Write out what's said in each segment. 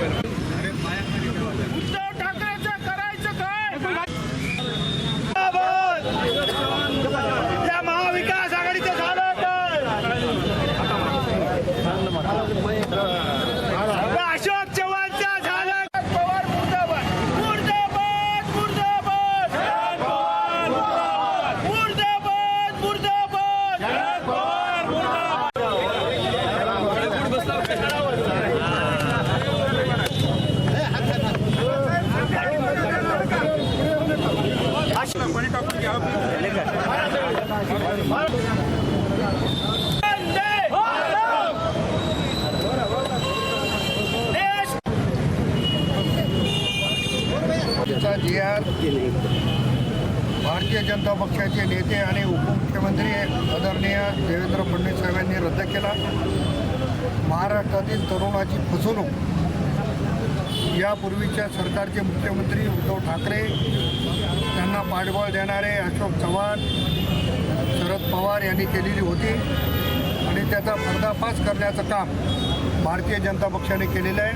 bueno. जी R Bharatiya Janata पक्षाचे नेते आणि उपमुख्यमंत्री आदरणीय देवेंद्र फडणवीस साहेबांनी रद्द केला. महाराष्ट्रातील तरुणाची फसवणूक यापूर्वीच्या सरकारचे मुख्यमंत्री उद्धव ठाकरे त्यांना पाठबळ देणारे अशोक चव्हाण शरद पवार यांनी केलेली होती. आणि त्याचा पर्दाफाश करण्याचं काम भारतीय जनता पक्षाने केलेलं आहे.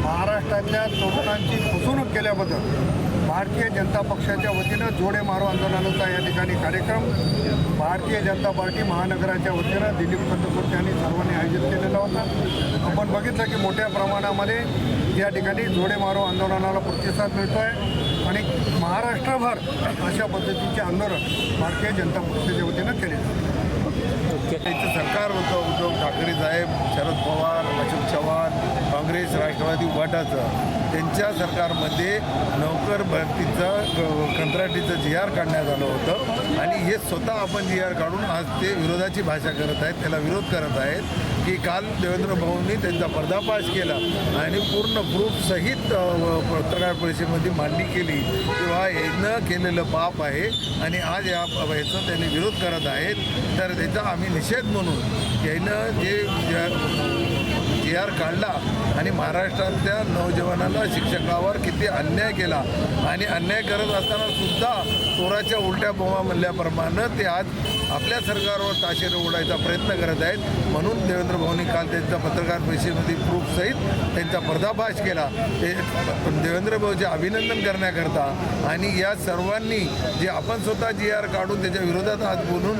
महाराष्ट्रातल्या तरुणांची फसवणूक केल्याबद्दल भारतीय जनता पक्षाच्या वतीनं जोडे मारो आंदोलनाचा या ठिकाणी कार्यक्रम भारतीय जनता पार्टी महानगराच्या वतीनं दिलीप कंदकुर्ते यांनी सर्वांनी आयोजित केलेला होता. आपण बघितलं की मोठ्या प्रमाणामध्ये या ठिकाणी जोडे मारो आंदोलनाला प्रतिसाद मिळतो आहे आणि महाराष्ट्रभर अशा पद्धतीचे आंदोलन भारतीय जनता पक्षाच्या वतीनं केले जाते. सरकार होतं उद्धव ठाकरे साहेब शरद पवार अशोक चव्हाण काँग्रेस राष्ट्रवादी वाटाचं त्यांच्या सरकारमध्ये नोकर भरतीचं क- कंत्राटीचं जी आर काढण्यात आलं होतं. आणि हे स्वतः आपण जी आर काढून आज ते विरोधाची भाषा करत आहेत त्याला विरोध करत आहेत की काल देवेंद्र भाऊंनी त्यांचा पर्दापाश केला आणि पूर्ण प्रूफसहित पत्रकार परिषदेमध्ये मांडणी केली किंवा यानं केलेलं पाप आहे आणि आज या याचा त्यांनी विरोध करत आहेत. तर त्याचा आम्ही निषेध म्हणून यानं जे जी आर काढला आणि महाराष्ट्रातल्या नौजवानाला शिक्षकावर किती अन्याय केला आणि अन्याय करत असताना सुद्धा चोराच्या उलट्या बोमा म्हणल्याप्रमाणे ते आज आपल्या सरकारवर ताशेर उडायचा प्रयत्न करत आहेत. म्हणून देवेंद्र भाऊंनी काल त्यांचा पत्रकार परिषदेमध्ये प्रूफसहित त्यांचा पर्दाफाश केला. ते देवेंद्र भाऊचे अभिनंदन करण्याकरता आणि या सर्वांनी जे आपण स्वतः जी आर काढून त्याच्या विरोधात आज बोलून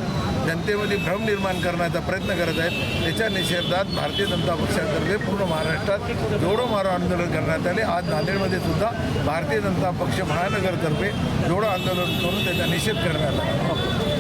जनतेमध्ये भ्रम निर्माण करण्याचा प्रयत्न करत आहेत. त्याच्या निषेधात भारतीय जनता पक्षातर्फे पूर्ण महाराष्ट्रात जोडो मारो आंदोलन करण्यात आले. आज नांदेडमध्ये सुद्धा भारतीय जनता पक्ष महानगरतर्फे जोडो आंदोलन करून त्याचा निषेध करण्यात आला.